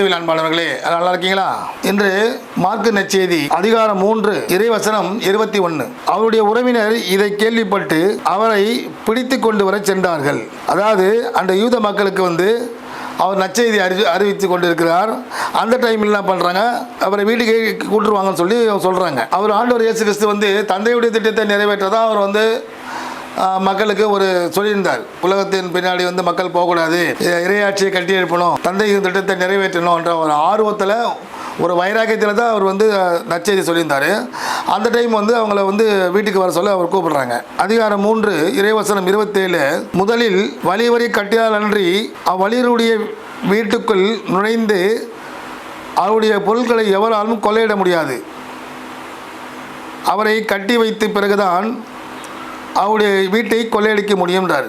கிறிஸ்துவில் அன்பாளர்களே நல்லா இருக்கீங்களா? இன்று மார்க்கு நச்செய்தி அதிகாரம் மூன்று இறைவசனம் இருபத்தி ஒன்று அவருடைய உறவினர் இதை கேள்விப்பட்டு அவரை பிடித்து கொண்டு வர சென்றார்கள். அதாவது அந்த யூத மக்களுக்கு வந்து அவர் நச்செய்தி அறிவி அறிவித்து கொண்டிருக்கிறார். அந்த டைமில் என்ன பண்ணுறாங்க அவரை வீட்டுக்கு கூட்டுருவாங்கன்னு சொல்லி சொல்கிறாங்க அவர் ஆண்டவர் இயேசு கிறிஸ்து வந்து தந்தையுடைய திட்டத்தை நிறைவேற்றதான் அவர் வந்து மக்களுக்கு ஒரு சொல்லியிருந்தார். உலகத்தின் பின்னாடி வந்து மக்கள் போகக்கூடாது. இ- இறையாட்சியை கட்டி எழுப்பணும் தந்தையின் திட்டத்தை நிறைவேற்றணும்ன்ற ஒரு ஆர்வத்தில் ஒரு வைராக்கியத்தில் தான் அவர் வந்து நச்செய்தி நற்செய்தி சொல்லியிருந்தார். அந்த டைம் வந்து அவங்கள வந்து வீட்டுக்கு வர சொல்ல அவர் கூப்பிடுறாங்க. அதிகாரம் மூன்று இறைவசனம் இருபத்தேழு முதலில் வழிவரி கட்டியால் அன்றி அவ்வழியருடைய வீட்டுக்குள் நுழைந்து அவருடைய பொருட்களை எவராலும் கொள்ளையிட முடியாது. அவரை கட்டி வைத்த பிறகுதான் அவருடைய வீட்டை கொள்ளையடிக்க முடியும்ன்றார்.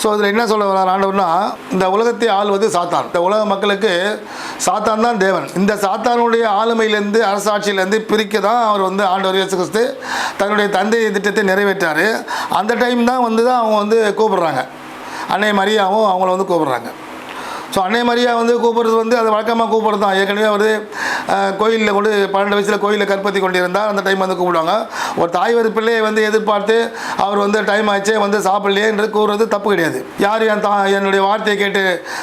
ஸோ இதில் என்ன சொல்ல வர ஆண்டவர்னா இந்த உலகத்தை ஆள்வது சாத்தான். இந்த உலக மக்களுக்கு சாத்தான் தான் தேவன். இந்த சாத்தானுடைய ஆளுமையிலேருந்து அரசாட்சியிலேருந்து பிரிக்க தான் அவர் வந்து ஆண்டவர் இயேசு கிறிஸ்து தன்னுடைய தந்தை திட்டத்தை நிறைவேற்றார். அந்த டைம் தான் வந்து தான் அவங்க வந்து கூப்பிடுறாங்க. அன்னை மரியாவும் அவங்கள வந்து கூப்பிடுறாங்க. ஸோ அன்னை மரியா வந்து கூப்பிடுறது வந்து அது வழக்கமாக கூப்பிடுறது தான் ஏற்கனவே அவர் கோயிலில் கொண்டு பன்னெண்டு வயசில் கோயிலில் கற்பத்தி கொண்டிருந்தார். அந்த டைம் வந்து கூப்பிடுவாங்க. ஒரு தாய் ஒரு பிள்ளையை வந்து எதிர்பார்த்து அவர் வந்து டைம் ஆச்சு வந்து சாப்பிடலையே என்று கூறுறது தப்பு கிடையாது. யார் என் தா என்னுடைய வார்த்தையை கேட்டு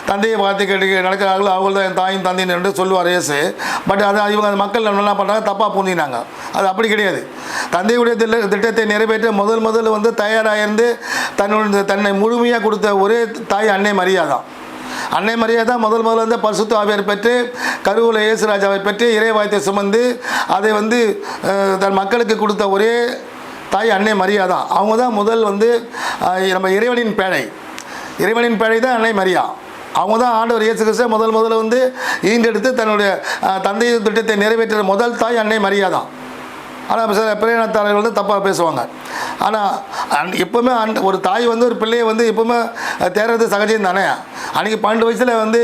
தந்தையை வார்த்தை கேட்டு நடக்கிறார்களோ அவங்க தான் என் தாயும் தந்தையும் என்று சொல்லுவார் இயேசு. பட் அது இவங்க அந்த மக்கள் என்ன பண்ணுறாங்க தப்பாக புரிஞ்சினாங்க அது அப்படி கிடையாது. தந்தையுடைய திட்ட திட்டத்தை நிறைவேற்ற முதல் முதல் வந்து தயாராக இருந்து தன்னுடைய தன்னை முழுமையாக கொடுத்த ஒரே தாய் அன்னை மரியாதான். அன்னை மரியா தான் முதல் முதல்ல வந்து பரிசுத்த ஆவியார் பெற்று கருவூல இயேசுராஜாவை பெற்று இறைவாயத்தை சுமந்து அதை வந்து தன் மக்களுக்கு கொடுத்த ஒரே தாய் அன்னை மரியா தான். அவங்க தான் முதல் வந்து நம்ம இறைவனின் பேழை. இறைவனின் பேழை தான் அன்னை மரியா. அவங்க தான் ஆண்டவர் இயேசு கிறிஸ்து முதல் முதல்ல வந்து ஈண்டெடுத்து தன்னுடைய அஹ், தந்தை திட்டத்தை நிறைவேற்ற முதல் தாய் அன்னை மரியா தான். ஆனால் சில பிரயாணத்தாளர்கள் வந்து தப்பாக பேசுவாங்க. ஆனால் எப்போவுமே அந் ஒரு தாய் வந்து ஒரு பிள்ளையை வந்து எப்போவுமே தேர்றது சகஜம் தானே? அன்றைக்கி பன்னெண்டு வயசில் வந்து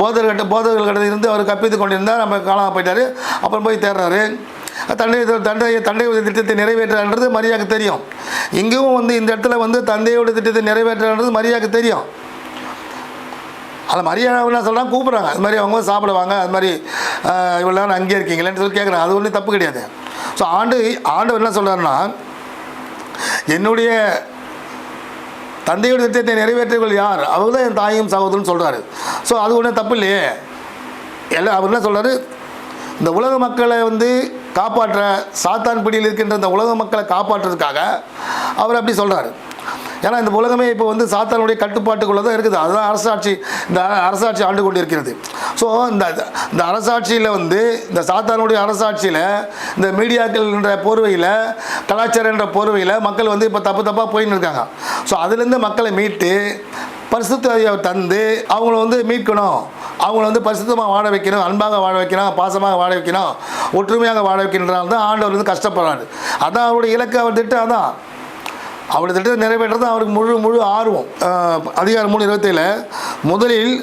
போதர் கட்ட போதர்கள் கிட்ட இருந்து அவர் கப்பித்து கொண்டிருந்தார் நம்ம காணாமல் போயிட்டார். அப்புறம் போய் தேடுறாரு தந்தை தந்தை தந்தையோட திட்டத்தை நிறைவேற்றான்றது மரியாக்கு தெரியும். இங்கேயும் வந்து இந்த இடத்துல வந்து தந்தையோட திட்டத்தை நிறைவேற்றான்றது மரியாதைக்கு தெரியும். அதில் மரியாதை என்ன சொல்கிறாங்க கூப்பிட்றாங்க. அது மாதிரி அவங்க சாப்பிடுவாங்க. அது மாதிரி இவ்வளோ நேரம் அங்கேயே இருக்கீங்களேன்னு சொல்லி கேட்குறாங்க அது ஒன்றும் தப்பு கிடையாது. ஸோ ஆண்டு ஆண்டவர் என்ன சொல்கிறாருன்னா என்னுடைய தந்தையுடைய திட்டத்தை நிறைவேற்றவர்கள் யார்? அவங்க தான் என் தாயும் சகோதரன் சொல்கிறாரு ஸோ அது ஒன்றும் தப்பு இல்லையே. எல்லாம் அவர் என்ன சொல்கிறாரு இந்த உலக மக்களை வந்து காப்பாற்ற சாத்தான் பிடியில் இருக்கின்ற இந்த உலக மக்களை காப்பாற்றுறதுக்காக அவர் அப்படி சொல்கிறாரு ஏன்னா இந்த உலகமே இப்போ வந்து சாத்தானுடைய கட்டுப்பாட்டுக்குள்ளே தான் இருக்குது. அதுதான் அரசாட்சி இந்த அரசாட்சி ஆண்டு கொண்டு இருக்கிறது ஸோ இந்த இந்த அரசாட்சியில் வந்து இந்த சாத்தானுடைய அரசாட்சியில் இந்த மீடியாக்கள் என்ற போர்வையில் கலாச்சாரம் என்ற போர்வையில் மக்கள் வந்து இப்போ தப்பு தப்பாக போயின்னு இருக்காங்க. ஸோ அதுலேருந்து மக்களை மீட்டு பரிசுத்தையை தந்து அவங்கள வந்து மீட்கணும். அவங்கள வந்து பரிசுத்தமாக வாழ வைக்கணும் அன்பாக வாழ வைக்கணும் பாசமாக வாழ வைக்கணும் ஒற்றுமையாக வாழ வைக்கின்றால் தான் ஆண்டவர் வந்து கஷ்டப்படுறாரு. அதான் அவருடைய இலக்கு அவர் திட்டம் அதான் அவருடைய திட்டத்தை நிறைவேற்றது அவருக்கு முழு முழு ஆர்வம். அதிகாரம் மூணு இருபத்தேழு. முதலில்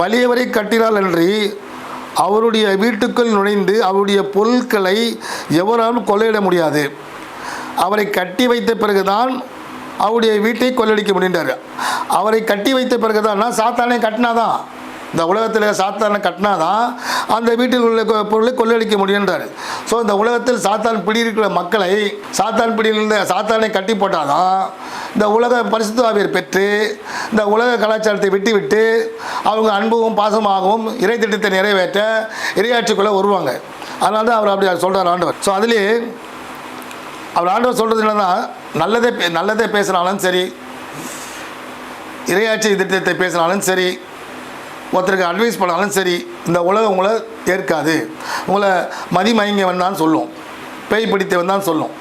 வலியவரை கட்டினால் அன்றி அவருடைய வீட்டுக்குள் நுழைந்து அவருடைய பொருட்களை எவராலும் கொள்ளையிட முடியாது. அவரை கட்டி வைத்த பிறகுதான் அவருடைய வீட்டை கொள்ளடிக்க முடிந்தார் அவரை கட்டி வைத்த பிறகுதான் சாத்தானே கட்டினாதான். இந்த உலகத்தில் சாத்தானை கட்டினாதான் அந்த வீட்டில் உள்ள பொருளை கொள்ளடிக்க முடியுன்றார் ஸோ இந்த உலகத்தில் சாத்தான் பிடி இருக்கிற மக்களை சாத்தான் பிடியிலிருந்து சாத்தானை கட்டி போட்டாதான் இந்த உலக பரிசுத்தாவியர் பெற்று இந்த உலக கலாச்சாரத்தை விட்டுவிட்டு அவங்க அன்பும் பாசமாகவும் இறை திட்டத்தை நிறைவேற்ற இறையாட்சிக்குள்ளே வருவாங்க. அதனால தான் அவர் அப்படி சொல்கிறார் ஆண்டவர். ஸோ அதுலேயே அவர் ஆண்டவர் சொல்கிறது என்னன்னா நல்லதே பே- நல்லதே பேசினாலும் சரி இறையாட்சி திட்டத்தை பேசினாலும் சரி ஒருத்தருக்கு அட்வைஸ் பண்ணாலும் சரி இந்த உலகம் உங்களை ஏற்காது. உங்களை மதிமயங்கவன் தான் சொல்லும். பேய் பிடித்தவன் தான் சொல்லும்.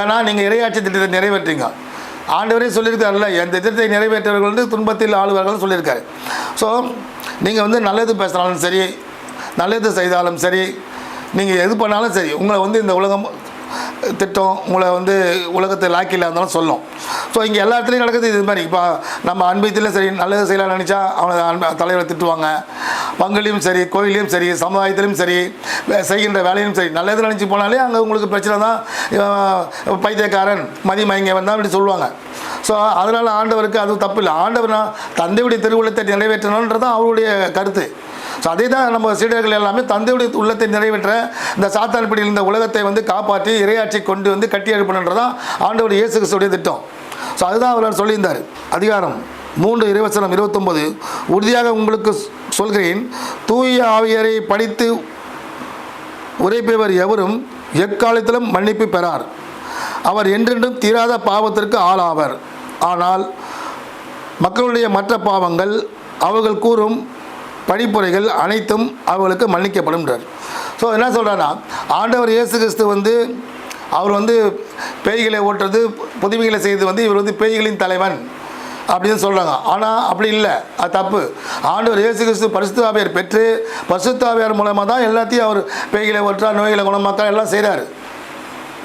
ஏன்னா நீங்கள் இறையாட்சி திட்டத்தை நிறைவேற்றீங்க ஆண்டவரே சொல்லியிருக்காருல்ல என் திட்டத்தை நிறைவேற்றவர்கள் வந்து துன்பத்தில் ஆளுவார்கள் சொல்லியிருக்காரு. ஸோ நீங்கள் வந்து நல்லது பேசினாலும் சரி நல்லது செய்தாலும் சரி நீங்கள் எது பண்ணாலும் சரி உங்களை வந்து இந்த உலகம் திட்டம் உங்களை வந்து உலகத்தை லாக்கியில் இருந்தாலும் சொல்லும். ஸோ இங்கே எல்லா இடத்துலையும் நடக்குது இது மாதிரி. இப்போ நம்ம அன்பத்திலையும் சரி நல்லது செய்யலாம் நினச்சா அவனை அன்ப தலைவரை திட்டுவாங்க. பங்குலையும் சரி கோயிலையும் சரி சமுதாயத்திலையும் சரி செய்கின்ற வேலையும் சரி நல்லது நினச்சி போனாலே அங்கே உங்களுக்கு பிரச்சனை தான். பைத்தியக்காரன் மதி மயங்கவன் தான் அப்படி சொல்லுவாங்க. ஸோ அதனால் ஆண்டவருக்கு அது தப்பு இல்லை. ஆண்டவர் தந்தையுடைய திருவுள்ளத்தை நிறைவேற்றணுன்றது தான் அவருடைய கருத்து. ஸோ அதே தான் நம்ம சீடர்கள் எல்லாமே தந்தையுடைய உள்ளத்தை நிறைவேற்ற இந்த சாத்தான் பிடியில் இந்த உலகத்தை வந்து காப்பாற்றி இரையாற்றி கொண்டு வந்து கட்டி எழுப்பணுன்றதான் ஆண்டவர் இயேசு கிறிஸ்துடைய திட்டம். ஸோ அதுதான் அவர் சொல்லியிருந்தார். அதிகாரம் மூன்று இருவசனம் இருபத்தொம்பது. உறுதியாக உங்களுக்கு சொல்கிறேன். தூய ஆவியரை படித்து உரைப்பவர் எவரும் எக்காலத்திலும் மன்னிப்பு பெறார். அவர் என்றென்றும் தீராத பாவத்திற்கு ஆளாவர். ஆனால் மக்களுடைய மற்ற பாவங்கள் அவர்கள் கூறும் படிப்புரைகள் அனைத்தும் அவர்களுக்கு மன்னிக்கப்படும்ன்றார் ஸோ என்ன சொல்கிறான்னா ஆண்டவர் இயேசு கிறிஸ்து வந்து அவர் வந்து பேய்களை ஓட்டுறது புதுமைகளை செய்து வந்து இவர் வந்து பேய்களின் தலைவன் அப்படின்னு சொல்கிறாங்க ஆனால் அப்படி இல்லை. அது தப்பு. ஆண்டவர் இயேசு கிறிஸ்து பரிசுத்தாவியர் பெற்று பரிசுத்தாவியார் மூலமாக தான் எல்லாத்தையும் அவர் பேய்களை ஓட்டுறார் நோய்களை குணமாக்கிறார் எல்லாம் செய்கிறாரு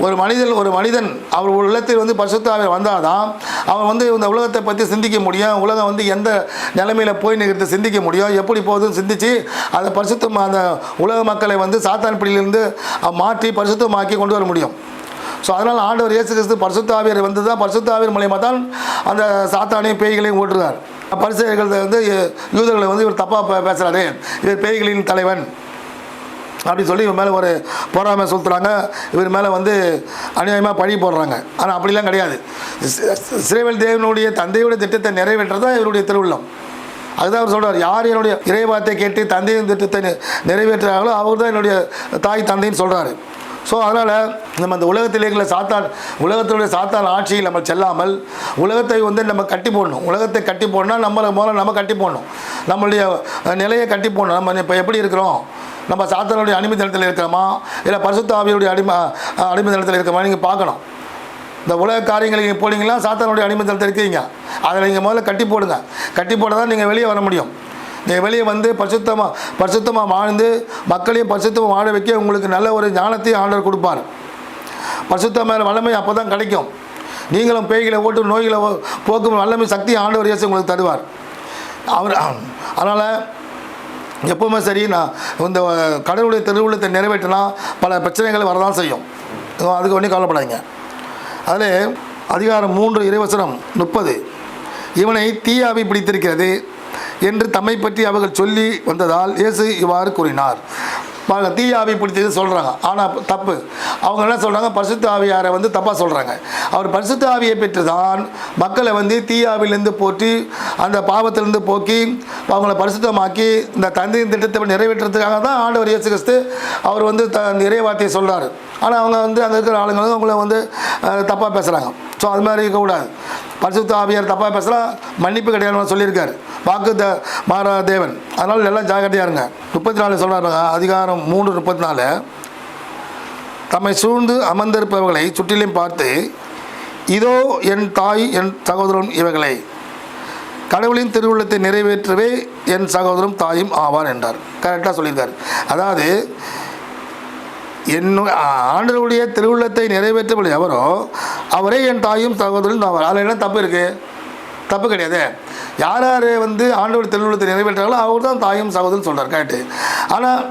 ஒரு மனிதன் ஒரு மனிதன் அவர் ஒரு உலகத்தில் வந்து பரிசுத்தாவியர் வந்தால் தான் அவன் வந்து இந்த உலகத்தை பற்றி சிந்திக்க முடியும். உலகம் வந்து எந்த நிலைமையில் போய் நிற்கிறது சிந்திக்க முடியும். எப்படி போகுதுன்னு சிந்தித்து அதை பரிசுத்தம் அந்த உலக மக்களை வந்து சாத்தான் பிடியிலிருந்து மாற்றி பரிசுத்தமாக்கி கொண்டு வர முடியும். ஸோ அதனால் ஆண்டவர் இயேசு கிறிஸ்து பரிசுத்தாவியர் வந்து தான் பரிசுத்தாவியர் மூலயமா தான் அந்த சாத்தானையும் பேய்களையும் ஓட்டுறார் பரிசுகள் வந்து யூதர்களை வந்து இவர் தப்பாக பேசுகிறாரு இவர் பேய்களின் தலைவன். அப்படின்னு சொல்லி இவன் மேலே ஒரு பொறாமை சொல்லுறாங்க இவர் மேலே வந்து அநியாயமாக பழி போடுறாங்க. ஆனால் அப்படிலாம் கிடையாது. சிறைவேல் தேவனுடைய தந்தையுடைய திட்டத்தை நிறைவேற்றது தான் இவருடைய திருவுள்ளம். அதுதான் அவர் சொல்கிறார் யார் என்னுடைய இறைவார்த்தை கேட்டு தந்தையின் திட்டத்தை நிறைவேற்றுறாங்களோ அவர் தான் என்னுடைய தாய் தந்தைன்னு சொல்கிறாரு ஸோ அதனால் நம்ம அந்த உலகத்தில் இருக்கிற சாத்தான் உலகத்தினுடைய சாத்தான் ஆட்சியில் நம்ம செல்லாமல் உலகத்தை வந்து நம்ம கட்டி போடணும். உலகத்தை கட்டி போடணும்னா நம்மளை முதல்ல நம்ம கட்டி போடணும். நம்மளுடைய நிலையை கட்டி போடணும். நம்ம இப்போ எப்படி இருக்கிறோம்? நம்ம சாத்தனுடைய அடிமை தளத்தில் இருக்கிறோமா? இல்லை பரிசுத்தாவியுடைய அடிமை அடிமை தளத்தில் இருக்கிறோமா? நீங்கள் பார்க்கணும். இந்த உலக காரியங்களை நீங்கள் போனீங்கன்னா சாத்தானுடைய அடிமை தளத்தில் இருக்கீங்க. அதில் நீங்கள் முதல்ல கட்டி போடுங்க. கட்டி போட தான் நீங்கள் வெளியே வர முடியும். நீங்கள் வெளியே வந்து பரிசுத்தமாக பரிசுத்தமாக வாழ்ந்து மக்களையும் பரிசுத்தமாக வாழ வைக்க உங்களுக்கு நல்ல ஒரு ஞானத்தையும் ஆண்டவர் கொடுப்பார். பரிசுத்தமான வல்லமை அப்போ தான் கிடைக்கும். நீங்களும் பேய்களை ஓட்டு நோய்களை போக்கும் வல்லமை சக்தி ஆண்டவர் இயேசு உங்களுக்கு தருவார். அவர் அதனால் எப்பவுமே சரி நான் இந்த கடவுளுடைய திருவுள்ளத்தை நிறைவேற்றினா பல பிரச்சனைகள் வரதான் செய்யும். அதுக்கு ஒன்றும் கவலைப்படாதீங்க. அதில் அதிகாரம் மூன்று இறைவசனம் முப்பது. இவனை தீயாவி பிடித்திருக்கிறது என்று தம்மை பற்றி அவர்கள் சொல்லி வந்ததால் இயேசு இவ்வாறு கூறினார். பாருங்க தீயாவி பிடித்தது சொல்கிறாங்க ஆனால் தப்பு. அவங்க என்ன சொல்கிறாங்க பரிசுத்த ஆவியாரை வந்து தப்பாக சொல்கிறாங்க அவர் பரிசுத்த ஆவியை பெற்று தான் மக்களை வந்து தீயாவிலேருந்து போற்றி அந்த பாவத்திலேருந்து போக்கி அவங்கள பரிசுத்தமாக்கி இந்த தந்தையின் திட்டத்தை நிறைவேற்றுறதுக்காக தான் ஆண்டவர் இயேசு கிறிஸ்து அவர் வந்து த இறைவார்த்தையை சொல்கிறார் ஆனால் அவங்க வந்து அங்கே இருக்கிற ஆளுங்களும் அவங்கள வந்து தப்பாக பேசுகிறாங்க ஸோ அது மாதிரி இருக்கக்கூடாது. பரிசுத்த ஆவியார் தப்பாக பேசுகிறா மன்னிப்பு கிடையாது சொல்லியிருக்கார். வாக்கு த மாறா தேவன் அதனால் எல்லாம் ஜாகிரதையாக இருங்க. முப்பத்தி நாலு சொல்கிறாங்க அதிகாரம் மூன்று முப்பத்தி நாலு தம்மை சூழ்ந்து அமர்ந்திருப்பவர்களை சுற்றிலும் பார்த்து இதோ என் தாய் என் சகோதரன் இவர்களை கடவுளின் திருவுள்ளத்தை நிறைவேற்றவே என் சகோதரம் தாயும் ஆவார் என்றார். கரெக்டாக சொல்லியிருக்கார். அதாவது என்னுடைய ஆண்டருடைய திருவுள்ளத்தை நிறைவேற்றவில்லை எவரோ அவரே என் தாயும் சகோதரன் அவர். அதில் என்ன தப்பு இருக்குது தப்பு கிடையாது. யார் யார் வந்து ஆண்டவர் திருவுள்ளத்தை நிறைவேற்றாங்களோ அவர் தான் தாயும் சகோதரன் சொல்கிறார் கரெக்டு ஆனால்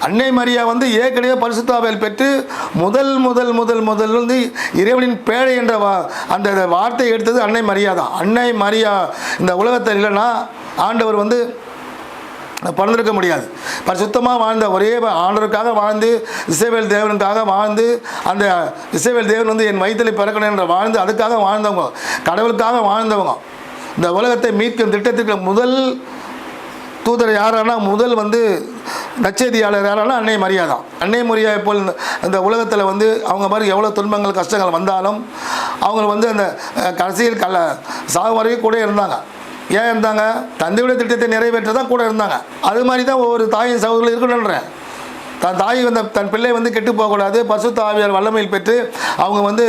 அன்னை மரியா வந்து ஏற்கனவே பரிசுத்தாவில் பெற்று முதல் முதல் முதல் முதல் வந்து இறைவனின் பேழை என்ற வா அந்த வார்த்தை எடுத்தது அன்னை மரியா தான். அன்னை மரியா இந்த உலகத்தில் இல்லைன்னா ஆண்டவர் வந்து பிறந்திருக்க முடியாது. பரிசுத்தமாக வாழ்ந்த ஒரே ஆண்டருக்காக வாழ்ந்து இசைவேல் தேவனுக்காக வாழ்ந்து அந்த இசைவேல் தேவன் வந்து என் வயிற்றில் பிறக்கணும் என்ற வாழ்ந்து அதுக்காக வாழ்ந்தவங்க கடவுளுக்காக வாழ்ந்தவங்க. இந்த உலகத்தை மீட்கும் திட்டத்திற்கு முதல் தூதர் யாரானா முதல் வந்து நச்செய்தியாளர் யாரானா அன்னை மரியா தான். அன்னை மரியா போல் இந்த- உலகத்தில் வந்து அவங்க மாதிரி எவ்வளோ துன்பங்கள் கஷ்டங்கள் வந்தாலும் அவங்க வந்து அந்த கடைசியில் கல சாகு வரைக்கும் கூட இருந்தாங்க. ஏன் இருந்தாங்க? தந்தையுடைய திட்டத்தை நிறைவேற்ற தான் கூட இருந்தாங்க. அது மாதிரி தான் ஒவ்வொரு தாயின் சகோதரர்கள் இருக்கணுன்றேன் தன் தாய் வந்த தன் பிள்ளை வந்து கெட்டு போகக்கூடாது. பசு தாவியார் வல்லமையில் பெற்று அவங்க வந்து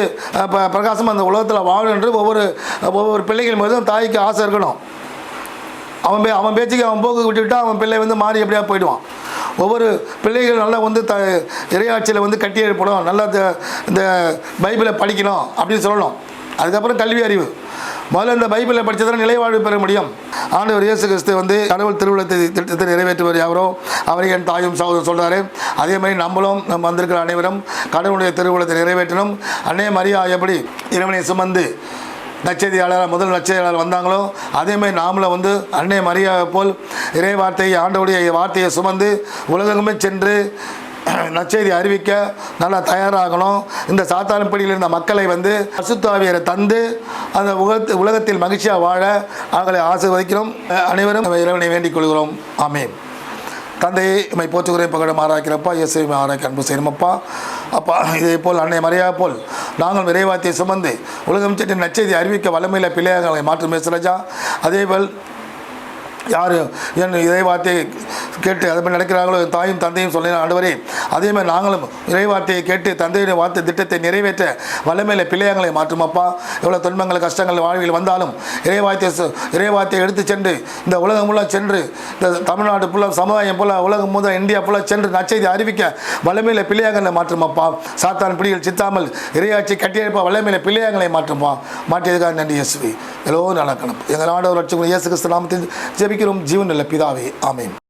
ப பிரகாசம் அந்த உலகத்தில் வாழணும் என்று ஒவ்வொரு ஒவ்வொரு பிள்ளைகள் மீதும் தாய்க்கு ஆசை இருக்கணும். அவன் பே அவன் பேச்சுக்கு அவன் போக்கு விட்டுவிட்டா அவன் பிள்ளை வந்து மாறி எப்படியா போயிடுவான். ஒவ்வொரு பிள்ளைகள் நல்லா வந்து த இறையாட்சியில் வந்து கட்டி எழுப்பணும். நல்லா இந்த பைபிளை படிக்கணும் அப்படின்னு சொல்லணும். அதுக்கப்புறம் கல்வி அறிவு. முதல்ல இந்த பைபிளை படித்ததால் நிலைவாழ்வு பெற முடியும். ஆண்டவர் இயேசு கிறிஸ்து வந்து கடவுள் திருவிழத்தை திட்டத்தை நிறைவேற்றுவர் யாரோ அவரை என் தாயும் சகோதரர் சொல்கிறாரு அதே மாதிரி நம்மளும் நம்ம வந்திருக்கிற அனைவரும் கடவுளுடைய திருவிழத்தை நிறைவேற்றணும். அன்னைய மரியா எப்படி இறைவனை சுமந்து நச்செய்தியாளர் முதல் நச்செய்தியாளர் வந்தாங்களோ அதேமாதிரி நாமளும் வந்து அன்னை மரியாதை போல் இறை வார்த்தையை ஆண்டவுடைய வார்த்தையை சுமந்து உலகமே சென்று நச்செய்தி அறிவிக்க நல்லா தயாராகணும். இந்த சாத்தான்பிடியில் இருந்த மக்களை வந்து அசுத்தாவியரை தந்து அந்த உலகத்து உலகத்தில் மகிழ்ச்சியாக வாழ அவர்களை ஆசீர்வதிக்கிறோம். அனைவரும் இறைவனை வேண்டிக் கொள்கிறோம். ஆமேன். தந்தையை இமை போற்றுகிறேன் பகடம் ஆராய்க்கிறப்பா இயேசு ஆராய்க்க அன்பு செய்யணுமப்பா அப்பா இதே போல் அன்னை மறையா போல் நாங்கள் விரைவாத்தியை சுமந்து உலகம் சென்று நச்செய்தி அறிவிக்க வல்லமையில் பிள்ளையாக மாற்றும் பேசுகிறஜா அதேபோல் யார் என் இறைவார்த்தையை கேட்டு அது மாதிரி நடக்கிறார்களோ என் தாயும் தந்தையும் சொல்லின ஆண்டவரே அதே மாதிரி நாங்களும் இறைவார்த்தையை கேட்டு தந்தையுடைய வார்த்தை திட்டத்தை நிறைவேற்ற வல்லமையில பிள்ளையங்களை மாற்றுமப்பா. எவ்வளோ துன்பங்கள் கஷ்டங்கள் வாழ்வில் வந்தாலும் இறைவார்த்தையை இறைவார்த்தையை எடுத்து சென்று இந்த உலகம் ஃபுல்லாக சென்று இந்த தமிழ்நாடு ஃபுல்லாக சமுதாயம் போல உலகம் முதல் இந்தியா ஃபுல்லாக சென்று நச்செய்தி அறிவிக்க வல்லமையில பிள்ளையங்களை மாற்றுமப்பா. சாத்தான் பிடிகள் சித்தாமல் இறையாட்சி கட்டியெழுப்ப வல்லமையில பிள்ளையங்களை மாற்றுமா. மாற்றியதுக்காக நன்றி இயேசுவி. எல்லோரும் நடக்கணும் எங்கள் ஆண்டவர் லட்சம் இயேசு கிறிஸ்து நாமத்தில் ஜெபிக்கிறோம். ஜீவன் நல்ல பிதாவே ஆமேன்.